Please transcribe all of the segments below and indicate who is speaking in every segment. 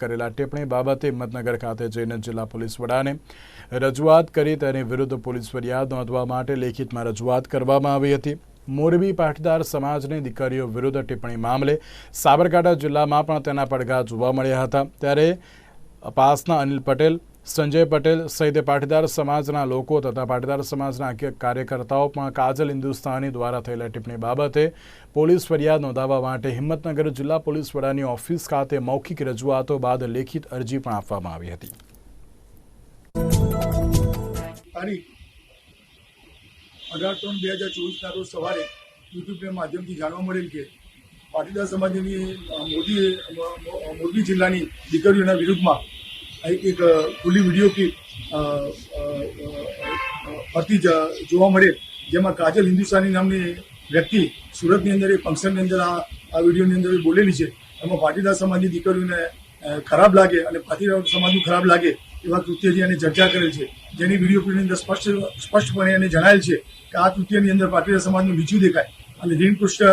Speaker 1: કરેલા ટિપ્પણી બાબતે હિંમતનગર ખાતે જઈને જિલ્લા પોલીસ વડાને રજૂઆત કરી તેની વિરુદ્ધ પોલીસ ફરિયાદ નોંધવા માટે લેખિતમાં રજૂઆત કરવામાં આવી હતી. મોરબી પાટીદાર સમાજની દીકરીઓ વિરુદ્ધ ટિપ્પણી મામલે સાબરકાંઠા જિલ્લામાં પણ તેના પડઘા જોવા મળ્યા હતા. ત્યારે પાસના અનિલ પટેલ સંજય પટેલ સહિત પાટીદાર સમાજના લોકો તથા પાટીદાર સમાજના કાર્યકર્તાઓ પણ કાજલ હિન્દુસ્તાની દ્વારા થયેલા ટિપ્પણી બાબતે પોલીસ ફરિયાદ નોંધાવવા માટે હિંમતનગર જિલ્લા પોલીસ વડાની ઓફિસ ખાતે મૌખિક રજૂઆતો બાદ લેખિત અરજી પણ આપવામાં આવી હતી.
Speaker 2: અઢાર ત્રણ બે હજાર ચોવીસના રોજ સવારે યુટ્યુબના માધ્યમથી જાણવા મળેલ કે પાટીદાર સમાજની મોરબી મોરબી જિલ્લાની દીકરીઓના વિરુદ્ધમાં એક ખુલ્લી વીડિયો ક્લિપ ફરતી જોવા મળે, જેમાં કાજલ હિન્દુસ્તાની નામની વ્યક્તિ સુરતની અંદર, એક ફંક્શનની અંદર આ આ વિડીયોની અંદર બોલેલી છે. એમાં પાટીદાર સમાજની દીકરીઓને ખરાબ લાગે અને પાટીદાર સમાજનું ખરાબ લાગે એવા કૃત્યથી એને ચર્ચા કરેલ છે. જેની વીડિયો ક્લિપની અંદર સ્પષ્ટ, સ્પષ્ટપણે એને જણાયેલ છે કે આ કૃત્યની અંદર પાટીદાર સમાજનું નીચું દેખાય અને હિમપૃષ્ઠ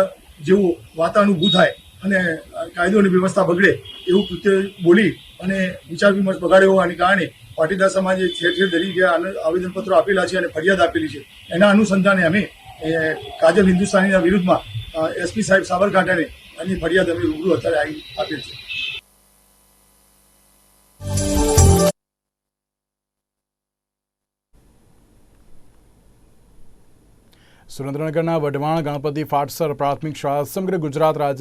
Speaker 2: જેવું વાતાનુભૂત થાય અને કાયદો અને વ્યવસ્થા બગડે એવું કૃત્ય બોલી અને વિચાર વિમર્શ બગાડ્યો હોવાને કારણે પાટીદાર સમાજે ઠેર ઠેર તરીકે આવેદનપત્રો આપેલા છે અને ફરિયાદ આપેલી છે. એના અનુસંધાને અમે કાજલ હિન્દુસ્તાનીના વિરુદ્ધમાં એસપી સાહેબ સાબરકાંઠાને એની ફરિયાદ અમે રૂબરૂ અત્યારે આવી આપેલ છે.
Speaker 1: સુરેન્દ્રનગરના વઢવાણ ગણપતિ ફાટસર પ્રાથમિક શાળા સમગ્ર ગુજરાત રાજ્ય